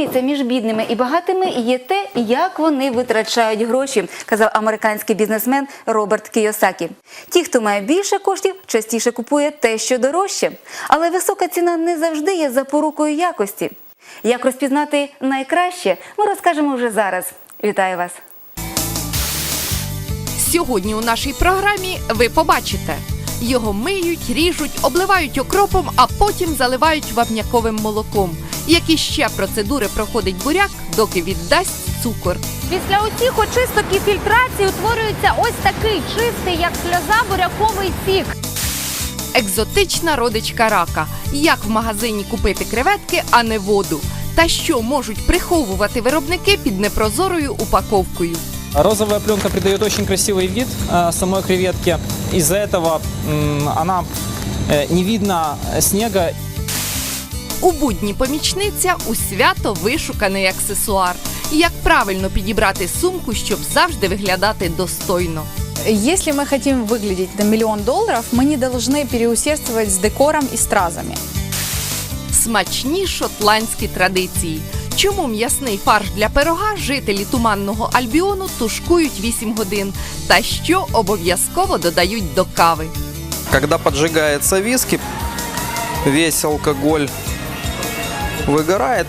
Різниця між бідними і багатими є те, як вони витрачають гроші, казав американський бізнесмен Роберт Кійосакі. Ті, хто має більше коштів, частіше купує те, що дорожче. Але висока ціна не завжди є запорукою якості. Як розпізнати найкраще, ми розкажемо вже зараз. Вітаю вас! Сьогодні у нашій програмі ви побачите. Його миють, ріжуть, обливають окропом, а потім заливають вапняковим молоком. Які ще процедури проходить буряк, доки віддасть цукор. Після усіх очисток і фільтрацій утворюється ось такий чистий, як сльоза, буряковий сік. Екзотична родичка рака. Як в магазині купити креветки, а не воду? Та що можуть приховувати виробники під непрозорою упаковкою? Розовая пленка придает очень красивый вид самой креветке Из-за этого м, она э, не видно снега. У будні помічниця у свято вишуканий аксесуар. Як правильно підібрати сумку, щоб завжди виглядати достойно. Если мы хотим выглядеть на миллион долларов, мы не должны переусердствовать с декором и стразами. Смачні шотландські традиції. Чому м'ясний фарш для пирога жителі туманного альбіону тушкують 8 годин? Та що обов'язково додають до кави? Когда поджигается виски, весь алкоголь выгорает.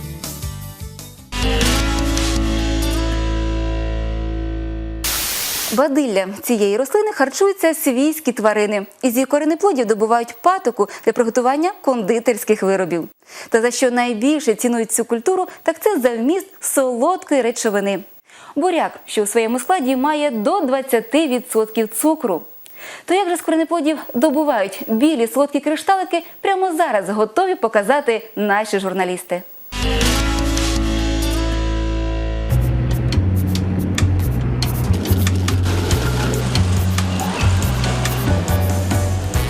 Бадилля цієї рослини харчуються свійські тварини. Із її коренеплодів добувають патоку для приготування кондитерських виробів. Та за що найбільше цінують цю культуру, так це за вміст солодкої речовини. Буряк, що у своєму складі має до 20% цукру. То як же з коренеплодів добувають білі солодкі кришталики, прямо зараз готові показати наші журналісти.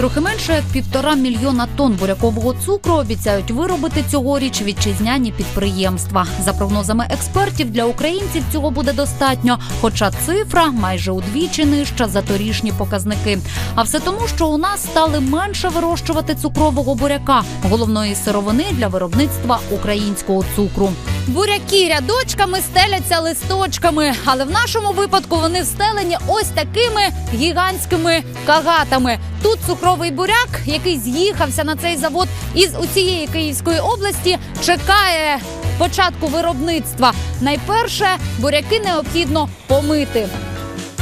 Трохи менше як півтора мільйона тонн бурякового цукру обіцяють виробити цьогоріч вітчизняні підприємства. За прогнозами експертів, для українців цього буде достатньо, хоча цифра майже удвічі нижча за торішні показники. А все тому, що у нас стали менше вирощувати цукрового буряка, головної сировини для виробництва українського цукру. Буряки рядочками стеляться листочками, але в нашому випадку вони встелені ось такими гігантськими кагатами. Тут цукровий буряк, який з'їхався на цей завод із усієї Київської області, чекає початку виробництва. Найперше буряки необхідно помити.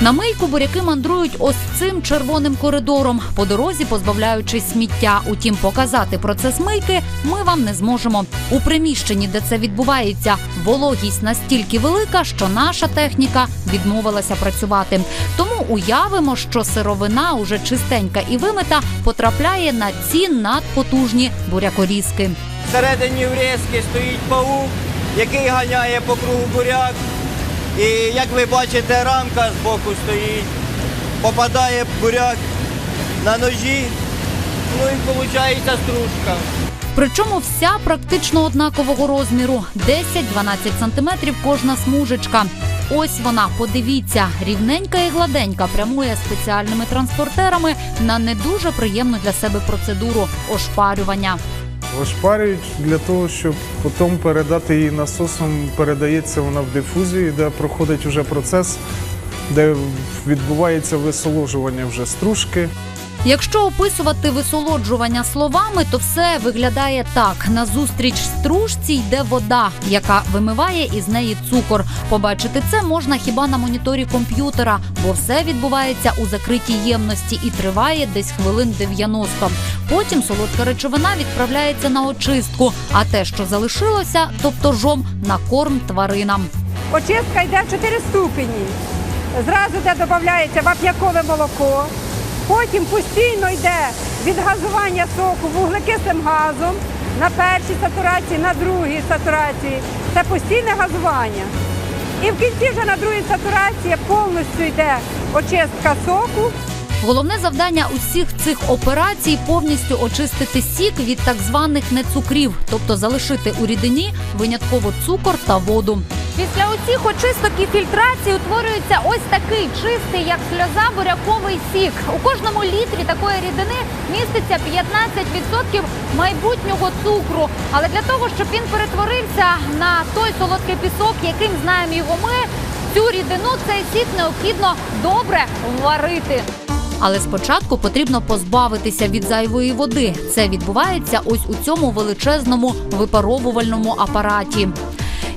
На мийку буряки мандрують ось цим червоним коридором, по дорозі позбавляючись сміття. Утім, показати процес мийки ми вам не зможемо. У приміщенні, де це відбувається, вологість настільки велика, що наша техніка відмовилася працювати. Тому уявимо, що сировина, уже чистенька і вимита, потрапляє на ці надпотужні бурякорізки. Всередині врізки стоїть паук, який ганяє по кругу буряк. І як ви бачите, рамка збоку стоїть. Попадає буряк на ножі, ну і виходить стружка. Причому вся практично однакового розміру 10-12 сантиметрів кожна смужечка. Ось вона, подивіться, рівненька і гладенька прямує спеціальними транспортерами на не дуже приємну для себе процедуру ошпарювання. Ошпарюють для того, щоб потім передати її насосом, передається вона в дифузію, де проходить вже процес, де відбувається висоложування вже стружки. Якщо описувати висолоджування словами, то все виглядає так: назустріч стружці йде вода, яка вимиває із неї цукор. Побачити це можна хіба на моніторі комп'ютера, бо все відбувається у закритій ємності і триває десь хвилин 90. Потім солодка речовина відправляється на очистку, а те, що залишилося, тобто жом, на корм тваринам. Очистка йде в 4 ступені. Зразу де додається вапнякове молоко. Потім постійно йде відгазування соку вуглекислим газом на першій сатурації, на другій сатурації. Це постійне газування. І в кінці вже на другій сатурації повністю йде очистка соку. Головне завдання усіх цих операцій повністю очистити сік від так званих нецукрів, тобто залишити у рідині винятково цукор та воду. Після усіх очисток і фільтрацій утворюється ось такий чистий, як сльоза, буряковий сік. У кожному літрі такої рідини міститься 15% майбутнього цукру. Але для того, щоб він перетворився на той солодкий пісок, яким знаємо його ми, цю рідину, цей сік необхідно добре варити. Але спочатку потрібно позбавитися від зайвої води. Це відбувається ось у цьому величезному випаровувальному апараті.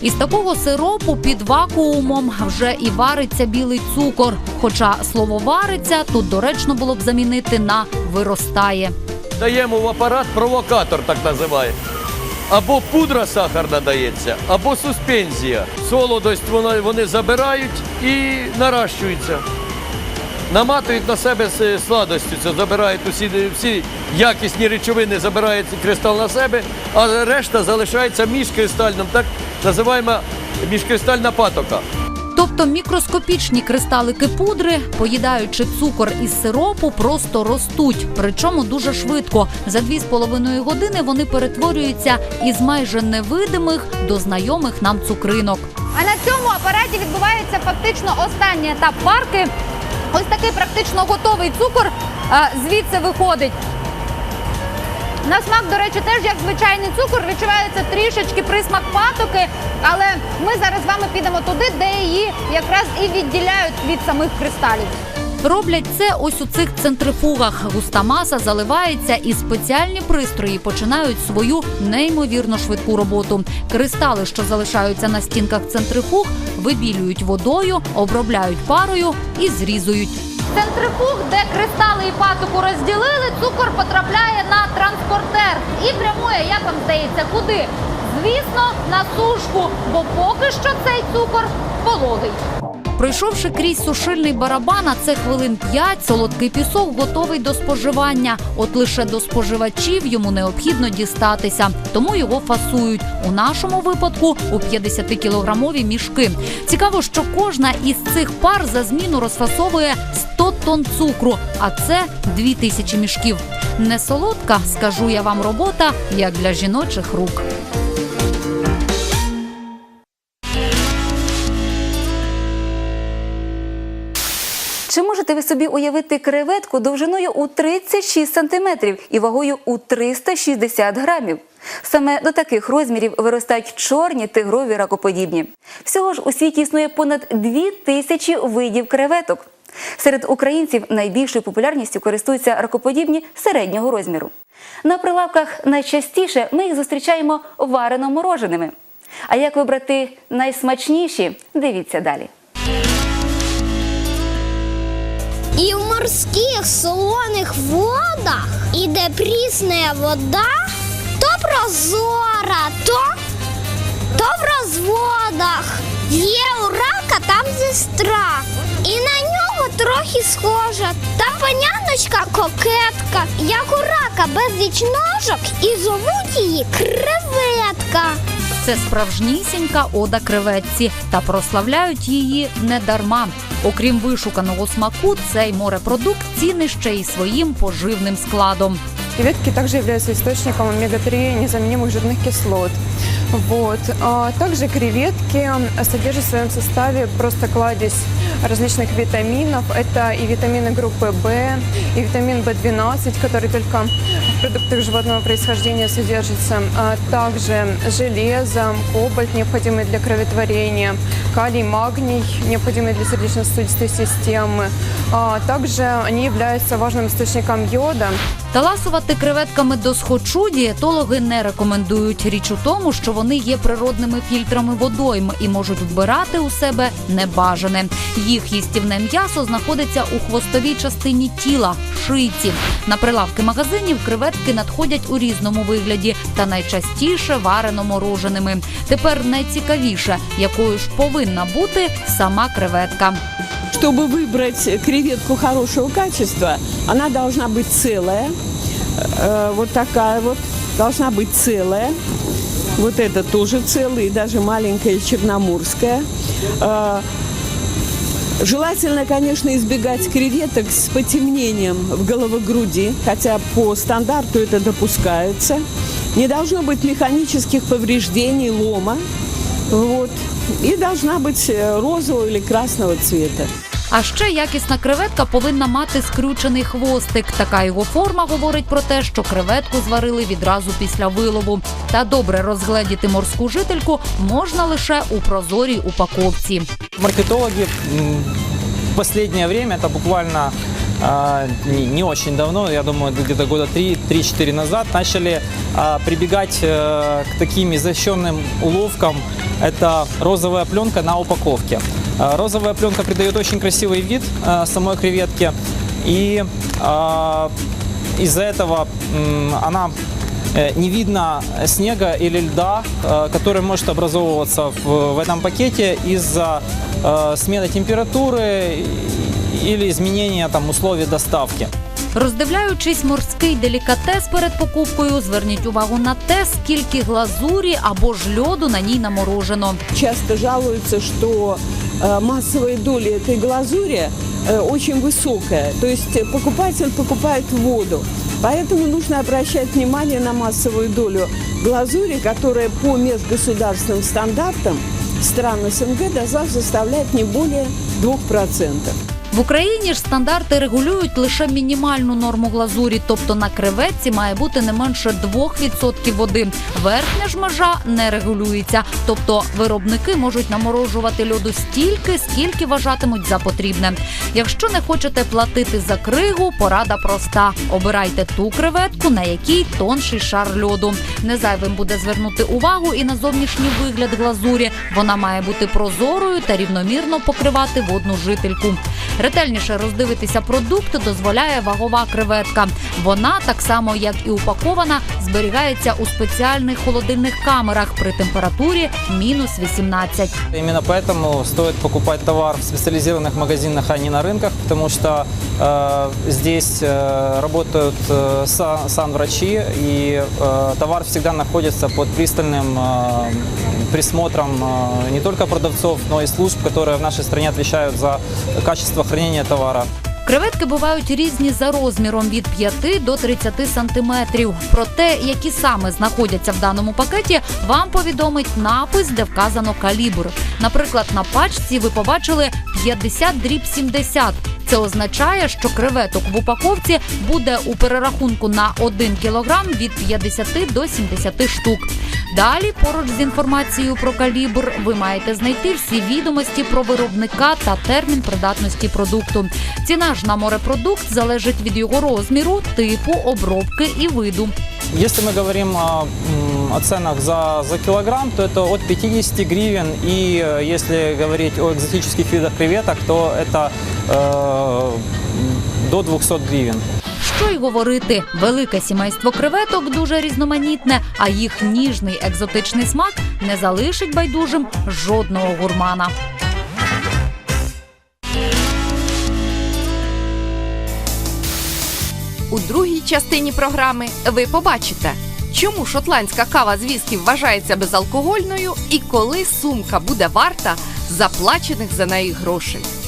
Із такого сиропу під вакуумом вже і вариться білий цукор. Хоча слово вариться тут доречно було б замінити на виростає. Даємо в апарат провокатор, так називаємо. Або пудра сахарна дається, або суспензія. Солодость вони, забирають і наращуються. Наматують на себе з сладостю, це забирають усі, всі якісні речовини, забирають кристал на себе, а решта залишається міжкристальним, так називаємо міжкристальна патока. Тобто мікроскопічні кристалики пудри, поїдаючи цукор із сиропу, просто ростуть. Причому дуже швидко. За 2,5 години вони перетворюються із майже невидимих до знайомих нам цукринок. А на цьому апараті відбувається фактично останній етап варки. Ось такий практично готовий цукор е, звідси виходить. На смак, до речі, теж як звичайний цукор, відчувається трішечки присмак патоки, але ми зараз з вами підемо туди, де її якраз і відділяють від самих кристалів. Роблять це ось у цих центрифугах. Густа маса заливається і спеціальні пристрої починають свою неймовірно швидку роботу. Кристали, що залишаються на стінках центрифуг, вибілюють водою, обробляють парою і зрізують. Центрифуг, де кристали і патоку розділили, цукор потрапляє на транспортер і прямує, як вам здається, куди? Звісно, на сушку, бо поки що цей цукор вологий. Пройшовши крізь сушильний барабан, а це хвилин 5, солодкий пісок готовий до споживання. От лише до споживачів йому необхідно дістатися, тому його фасують. У нашому випадку у 50-кілограмові мішки. Цікаво, що кожна із цих пар за зміну розфасовує 100 тонн цукру, а це 2000 мішків. Не солодка, скажу я вам, робота як для жіночих рук. Можете ви собі уявити креветку довжиною у 36 сантиметрів і вагою у 360 грамів? Саме до таких розмірів виростають чорні тигрові ракоподібні. Всього ж у світі існує понад 2 тисячі видів креветок. Серед українців найбільшою популярністю користуються ракоподібні середнього розміру. На прилавках найчастіше ми їх зустрічаємо варено мороженими. А як вибрати найсмачніші? Дивіться далі. І в морських солоних водах іде прісна вода, то прозора, то, то в розводах. Є у рака там сестра, і на нього трохи схожа. Там паняночка кокетка, як у рака безліч ножок, і зовуть її креветка. Це справжнісінька ода креветці, та прославляють її не дарма. Окрім вишуканого смаку, цей морепродукт ціни ще й своїм поживним складом. Креветки также являются источником омега-3 незаменимых жирных кислот. Вот. А также креветки содержат в своем составе просто кладезь различных витаминов. Это и витамины группы В, и витамин В12, который только в продуктах животного происхождения содержится. А также железо, кобальт, необходимый для кроветворения, калий, магний, необходимый для сердечно-сосудистой системы. А также они являются важным источником йода. Таласувати креветками до схочу дієтологи не рекомендують. Річ у тому, що вони є природними фільтрами водойм і можуть вбирати у себе небажане. Їх їстівне м'ясо знаходиться у хвостовій частині тіла шийці. На прилавки магазинів креветки надходять у різному вигляді та найчастіше варено мороженими. Тепер найцікавіше, якою ж повинна бути сама креветка. Чтобы выбрать креветку хорошего качества, она должна быть целая. Э, Вот такая вот должна быть целая. Вот это тоже целая, даже маленькая черноморская. Э, Желательно, конечно, избегать креветок с потемнением в головогруди, хотя по стандарту это допускается. Не должно быть механических повреждений, лома. Вот. И должна быть э, розового или красного цвета. А ще якісна креветка повинна мати скрючений хвостик. Така його форма говорить про те, що креветку зварили відразу після вилову. Та добре розгледіти морську жительку можна лише у прозорій упаковці. Маркетологи м, в последнее время, это буквально а, не, не очень давно, я думаю, где-то года 3-4 назад, начали а, прибегать э, к таким изощренным уловкам. Это розовая пленка на упаковке. А, Розовая пленка придает очень красивый вид а, самой креветке. И а, из-за этого м, она э, не видно снега или льда, э, который может образовываться в, в этом пакете из-за э, смены температуры или изменения там, условий доставки. Роздивляючись морський делікатес перед покупкою, зверніть увагу на те, скільки глазурі або ж льоду на ній наморожено. Часто жалуются, что э, массовая доля этой глазури э, очень высокая. То есть э, покупатель покупает воду. Поэтому нужно обращать внимание на массовую долю глазури, которая по межгосударственным стандартам стран СНГ должна составлять не более 2%. В Україні ж стандарти регулюють лише мінімальну норму глазурі, тобто на креветці має бути не менше 2% води. Верхня ж межа не регулюється, тобто виробники можуть наморожувати льоду стільки, скільки вважатимуть за потрібне. Якщо не хочете платити за кригу, порада проста: обирайте ту креветку, на якій тонший шар льоду. Не зайвим буде звернути увагу і на зовнішній вигляд глазурі. Вона має бути прозорою та рівномірно покривати водну жительку. Ретельніше роздивитися продукт дозволяє вагова креветка. Вона, так само як і упакована, зберігається у спеціальних холодильних камерах при температурі мінус 18. Именно поэтому стоит покупать товар в специализированных магазинах, а не на рынках, потому что э, здесь э, работают э, са- санврачи, и э, товар всегда находится под пристальным э, присмотром э, не только продавцов, но и служб, которые в нашей стране отвечают за качество хранения товара. Креветки бувають різні за розміром від 5 до 30 сантиметрів. Про те, які саме знаходяться в даному пакеті, вам повідомить напис, де вказано калібр. Наприклад, на пачці ви побачили 50 дріб 70. Це означає, що креветок в упаковці буде у перерахунку на 1 кілограм від 50 до 70 штук. Далі, поруч з інформацією про калібр, ви маєте знайти всі відомості про виробника та термін придатності продукту. Ціна ж на морепродукт залежить від його розміру, типу, обробки і виду. Если мы говорим о, м, о ценах за, за килограмм, то это от 50 гривен. И э, если говорить о экзотических видах креветок, то это э, до 200 гривен. Що й говорити, велике сімейство креветок дуже різноманітне, а їх ніжний екзотичний смак не залишить байдужим жодного гурмана. У другій частині програми ви побачите, чому шотландська кава з віскі вважається безалкогольною і коли сумка буде варта заплачених за неї грошей.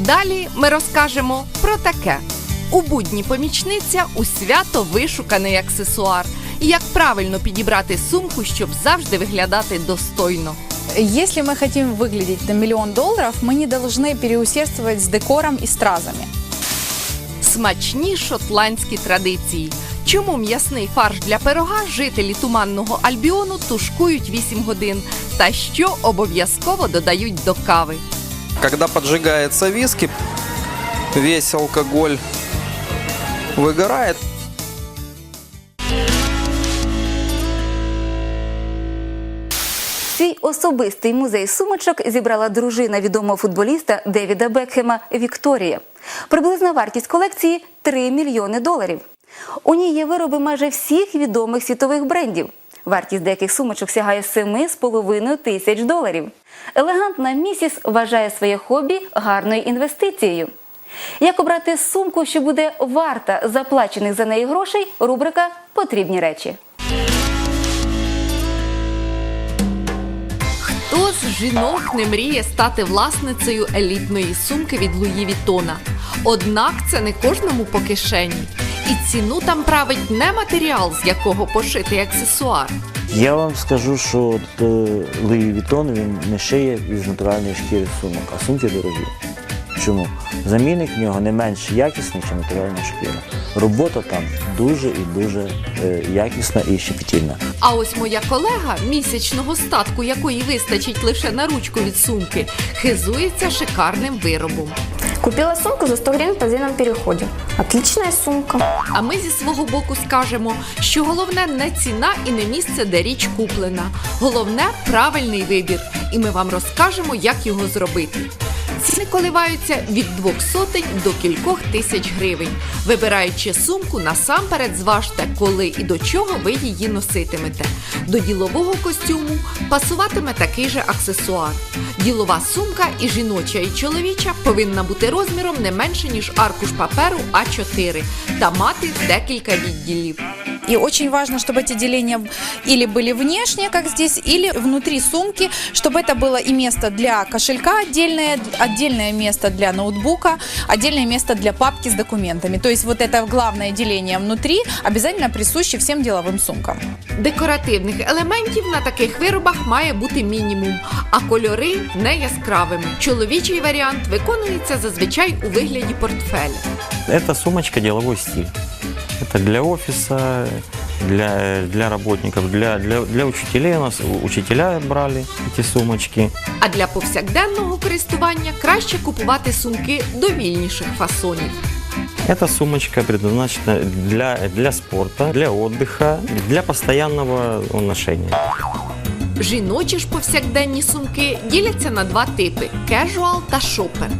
Далі ми розкажемо про таке: у будні помічниця у свято вишуканий аксесуар. Як правильно підібрати сумку, щоб завжди виглядати достойно. Если мы хотим выглядеть на миллион долларов, мы не должны переусердствовать с декором и стразами. Смачні шотландські традиції. Чому м'ясний фарш для пирога жителі туманного альбіону тушкують 8 годин, та що обов'язково додають до кави. Когда поджигается виски, весь алкоголь выгорает. Свій особистий музей сумочок зібрала дружина відомого футболіста Девіда Бекхема Вікторія. Приблизна вартість колекції 3 мільйони доларів. У ній є вироби майже всіх відомих світових брендів. Вартість деяких сумочок сягає 7,5 тисяч доларів. Елегантна місіс вважає своє хобі гарною інвестицією. Як обрати сумку, що буде варта заплачених за неї грошей? Рубрика Потрібні речі. Хто з жінок не мріє стати власницею елітної сумки від Луї Вітона? Однак це не кожному по кишені. І ціну там править не матеріал, з якого пошитий аксесуар. Я вам скажу, що от, е, Луї Вітон він не шиє із натуральної шкіри сумок, а сумки дорогі. Чому? Замінник в нього не менш якісний, ніж натуральна шкіра. Робота там дуже і дуже е, якісна і щепетільна. А ось моя колега, місячного статку якої вистачить лише на ручку від сумки, хизується шикарним виробом. Купила сумку за 100 гривен в подземном переходе. Отличная сумка. А ми зі свого боку скажемо, що головне не ціна і не місце, де річ куплена. Головне правильний вибір. І ми вам розкажемо, як його зробити. Ціни коливаються від двох сотень до кількох тисяч гривень. Вибираючи сумку, насамперед зважте, коли і до чого ви її носитимете. До ділового костюму пасуватиме такий же аксесуар. Ділова сумка і жіноча, і чоловіча повинна бути розміром не менше, ніж аркуш паперу А4 та мати декілька відділів. И очень важно, чтобы эти деления или были внешне, как здесь, или внутри сумки, чтобы это было и место для кошелька отдельное, отдельное место для ноутбука, отдельное место для папки с документами. То есть вот это главное деление внутри обязательно присуще всем деловым сумкам. Декоративних елементів на таких виробах має бути мінімум, а кольори не яскравими. Чоловічий варіант виконується зазвичай у вигляді портфеля. Это сумочка деловой стиль. Это для офиса, для, для работников, для, для, для учителей. У нас учителя брали эти сумочки. А для повсякденного користування краще купувати сумки довільніших фасонів. Эта сумочка предназначена для, для спорта, для отдыха, для постоянного ношения. Жіночі ж повсякденні сумки діляться на два типи: кежуал та шопер.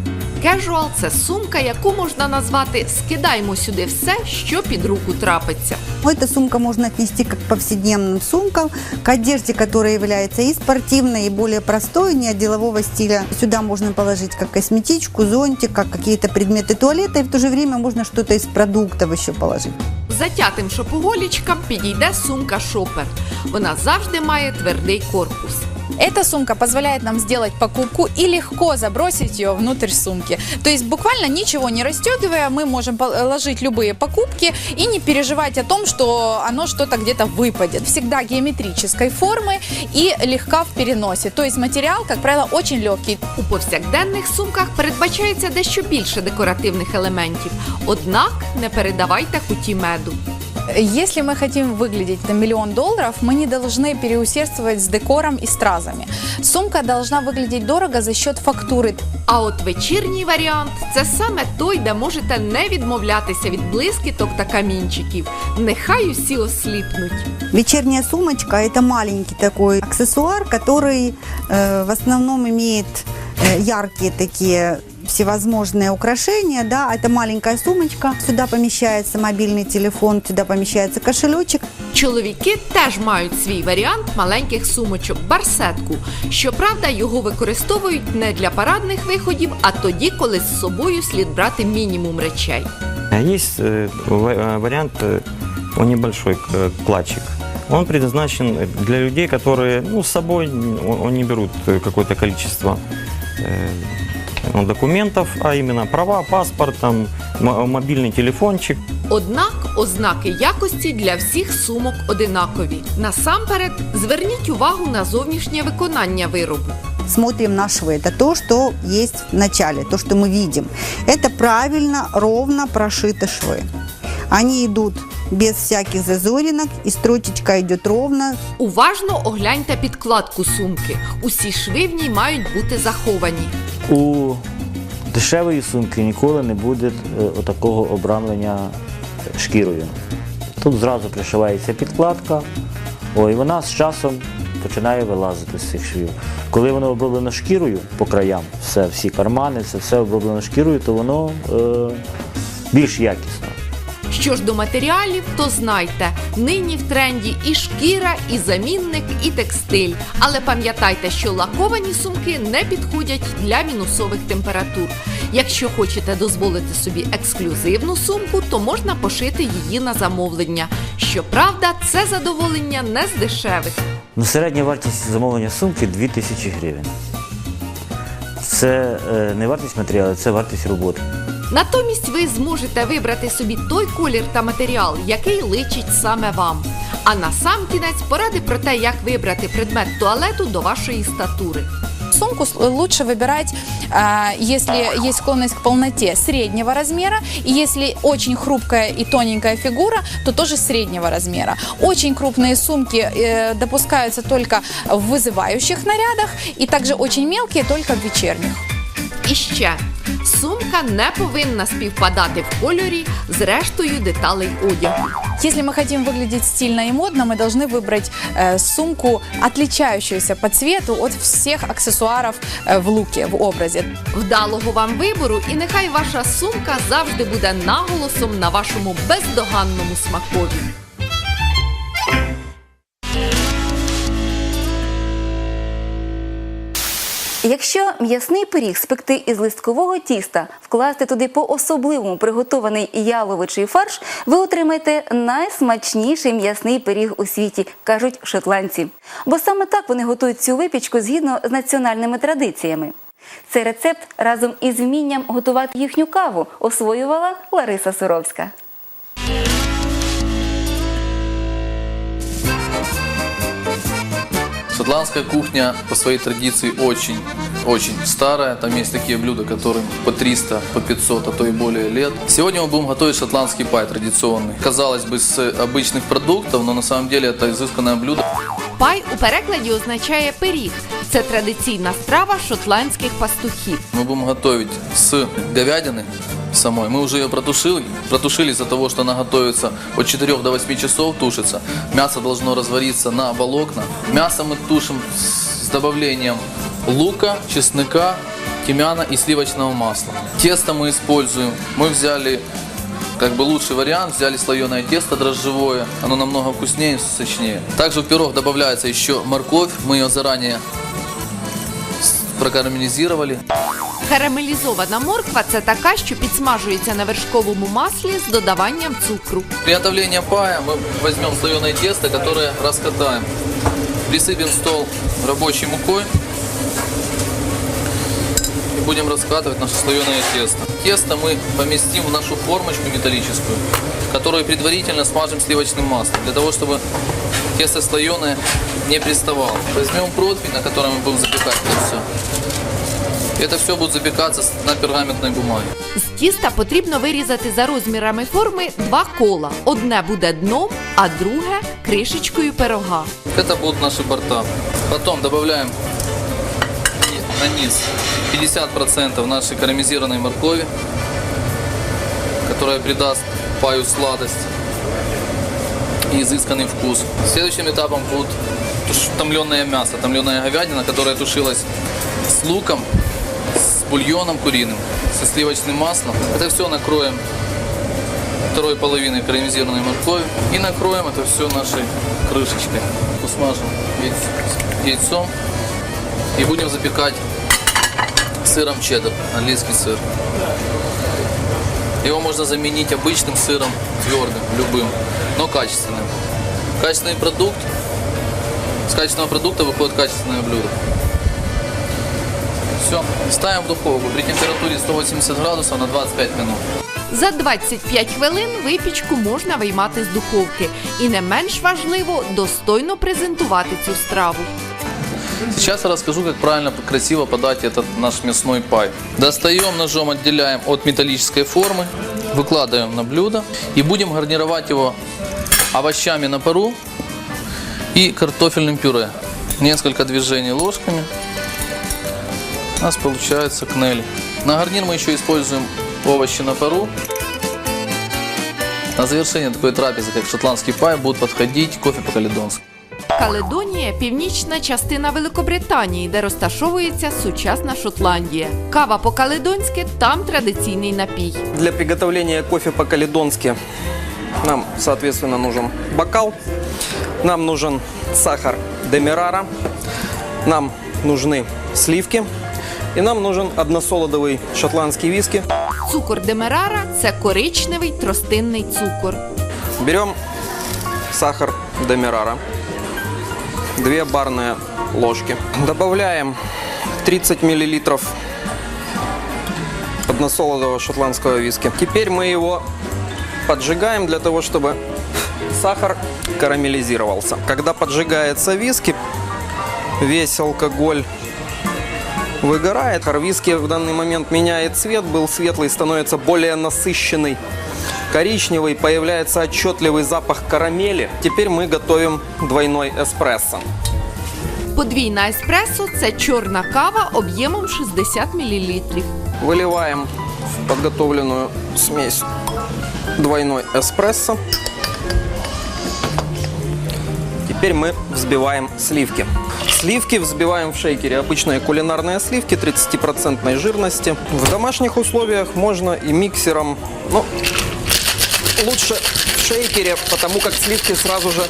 Кежуал це сумка, яку можна назвати Скидаймо сюди все, що під руку трапиться. Эту сумку можно отнести как к повседневным сумкам, к одежде, которая является и спортивной, и более простой, не от делового стиля. Сюда можно положить как косметичку, зонтик, как какие-то предметы туалета, и в то же время можно что-то из продуктов еще положить. Затятим шопоголічкам підійде сумка шопер. Вона завжди має твердий корпус. Эта сумка позволяет нам сделать покупку и легко забросить ее внутрь сумки. То есть буквально ничего не расстегивая, мы можем положить любые покупки и не переживать о том, что оно что-то где-то выпадет. Всегда геометрической формы и легка в переносе. То есть материал, как правило, очень легкий. У повсякденних сумках передбачається дещо більше декоративних елементів. Однак не передавайте куті меду. Если мы хотим выглядеть на миллион долларов, мы не должны переусердствовать с декором и стразами. Сумка должна выглядеть дорого за счет фактуры. А от вечірній варіант це саме той, де можете не відмовлятися від блискіток та камінчиків. Нехай усі осліпнуть. Вечерняя сумочка – это маленький такой аксессуар, который э, в основном имеет э, яркие такие всевозможные украшения, да, это маленькая сумочка, сюда помещается мобильный телефон, сюда помещается кошелечек. Чоловіки теж мають свій варіант маленьких сумочок барсетку. Щоправда, його використовують не для парадних виходів, а тоді, коли з собою слід брати мінімум речей. Есть э, ва- э, вариант, э, он небольшой э, кладчик. Он предназначен для людей, которые ну, с собой он, он не берут э, какое-то количество э, ну, документов, а именно права, паспорт, там, м- мобильный телефончик. Однак ознаки якості для всіх сумок одинакові. Насамперед, зверніть увагу на зовнішнє виконання виробу. Смотрим на швы. Это то, что есть в начале, то, что мы видим. Это правильно, ровно прошиты швы. Они идут без всяких зазоринок, и строчечка идет ровно, Уважно огляньте підкладку сумки. Усі шви в ній мають бути заховані. У дешевої сумки ніколи не буде е, отакого обрамлення шкірою. Тут зразу пришивається підкладка, о, і вона з часом починає вилазити з цих швів. Коли воно оброблено шкірою по краям, все, всі кармани, це все оброблено шкірою, то воно е, більш якісно. Що ж до матеріалів, то знайте, нині в тренді і шкіра, і замінник, і текстиль. Але пам'ятайте, що лаковані сумки не підходять для мінусових температур. Якщо хочете дозволити собі ексклюзивну сумку, то можна пошити її на замовлення. Щоправда, це задоволення не з дешевих. Ну, середня вартість замовлення сумки 2000 гривень. Це е, не вартість матеріалу, це вартість роботи. Натомість ви зможете вибрати собі той колір та матеріал, який личить саме вам. А на сам кінець поради про те, як вибрати предмет туалету до вашої статури Сумку с- лучше выбирать, а, если есть склонность к полноте среднего размера, и если очень хрупкая и тоненькая фигура, то тоже среднего размера. Очень крупные сумки э, допускаются только в вызывающих нарядах, и также очень мелкие только в вечерних. І ще сумка не повинна співпадати в кольорі з рештою деталей одягу. Если мы хотим выглядеть стильно и модно, мы должны выбрать э, сумку, отличающуюся по цвету от всех аксессуаров э, в луке, в образе. Вдалого вам вибору, і нехай ваша сумка завжди буде наголосом на вашому бездоганному смакові. Якщо м'ясний пиріг спекти із листкового тіста, вкласти туди по особливому приготований яловичий фарш, ви отримаєте найсмачніший м'ясний пиріг у світі, кажуть шотландці. Бо саме так вони готують цю випічку згідно з національними традиціями. Цей рецепт разом із вмінням готувати їхню каву освоювала Лариса Суровська. Шотландская кухня по своей традиции очень, очень старая. Там есть такие блюда, которым по 300, по 500, а то и более лет. Сегодня мы будем готовить шотландский пай традиционный. Казалось бы, с обычных продуктов, но на самом деле это изысканное блюдо. Пай у перекладі означає пиріг. Це традиційна страва шотландських пастухів. Мы будем готовить с говядины самой. Мы уже ее протушили. Протушили из-за того, что она готовится от 4 до 8 часов тушится. Мясо должно развариться на волокна. Мясо мы тушим с добавлением лука, чеснока, тимьяна и сливочного масла. Тесто мы используем. Мы взяли как бы лучший вариант, взяли слоеное тесто дрожжевое, оно намного вкуснее и сочнее. Также в пирог добавляется еще морковь, мы ее заранее с- прокарамелизировали. Карамелізована морква це така, що підсмажується на вершковому маслі з додаванням цукру. Приготовление пая мы возьмем слоеное тесто, которое раскатаем. Присыпем стол рабочей мукой и будем раскатывать наше слоеное тесто. Тесто мы поместим в нашу формочку металлическую, которую предварительно смажем сливочным маслом, для того, чтобы тесто слоеное не приставало. Возьмем противень, на котором мы будем запекать это все. Это все будет запекаться с- на пергаментной бумаге. З тіста потрібно вирізати за розмірами форми два кола. Одне буде дном, а друге кришечкою пирога. Это будут наши борта. Потом добавляем на низ 50% нашей карамелизированной моркови, которая придаст паю сладость и изысканный вкус. Следующим этапом будет томленое мясо, томленая говядина, которая тушилась с луком, с бульоном куриным, со сливочным маслом. Это все накроем второй половиной карамелизированной моркови и накроем это все нашей крышечкой. Усмажем яйц- яйцом и будем запекать сыром чеддер, английский сыр. Его можно заменить обычным сыром, твердым, любым, но качественным. Качественный продукт, с качественного продукта выходит качественное блюдо. Все, ставим в духовку при температуре 180 градусов на 25 минут. За 25 хвилин випічку можна виймати з духовки. І не менш важливо достойно презентувати цю страву. Сейчас я расскажу, как правильно красиво подать этот наш мясной пай. Достаем ножом, отделяем от металлической формы, выкладываем на блюдо и будем гарнировать его овощами на пару и картофельным пюре. Несколько движений ложками. У нас получается кнели. На гарнир мы еще используем овощи на пару. На завершение такой трапезы, как шотландский пай, будет подходить кофе по-каледонски. Каледонія північна частина Великобританії, де розташовується сучасна Шотландія. Кава по-каледонськи там традиційний напій. Для приготовления кофе по-каледонски нам, соответственно, нужен бокал, нам нужен сахар демерара, нам нужны сливки и нам нужен односолодовый шотландский виски. Цукор демерара це коричневий тростинний цукор. Берем сахар демерара, 2 барные ложки. Добавляем 30 миллилитров односолодового шотландского виски. Теперь мы его поджигаем для того, чтобы сахар карамелизировался. Когда поджигается виски, весь алкоголь выгорает. Виски в данный момент меняет цвет, был светлый, становится более насыщенный. Коричневый, появляется отчетливый запах карамели. Теперь мы готовим двойной эспрессо. Подвійна еспресо це чорна кава об'ємом 60 мл. Выливаем в подготовленную смесь двойной эспрессо. Теперь мы взбиваем сливки. Сливки взбиваем в шейкере. Обычные кулинарные сливки 30% жирности. В домашних условиях можно и миксером. Но лучше в шейкере, потому как сливки сразу же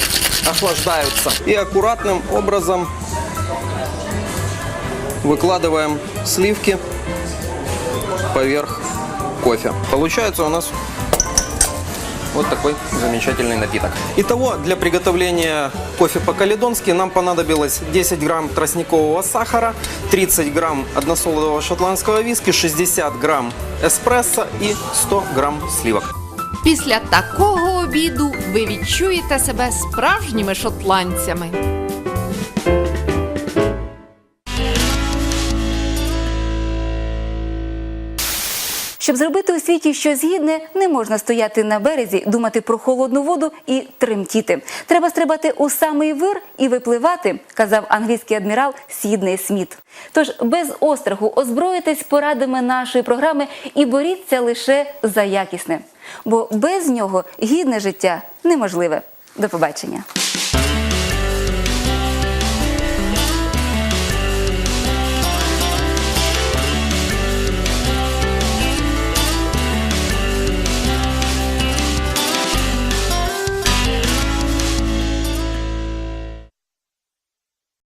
охлаждаются. И аккуратным образом выкладываем сливки поверх кофе. Получается у нас вот такой замечательный напиток. Итого, для приготовления кофе по-каледонски нам понадобилось 10 грамм тростникового сахара, 30 грамм односолодового шотландского виски, 60 грамм эспрессо и 100 грамм сливок. Після такого обіду ви відчуєте себе справжніми шотландцями. Щоб зробити у світі щось гідне, не можна стояти на березі, думати про холодну воду і тремтіти. Треба стрибати у самий вир і випливати, казав англійський адмірал Сідней Сміт. Тож без остраху озброїтесь порадами нашої програми і боріться лише за якісне. Бо без нього гідне життя неможливе. До побачення.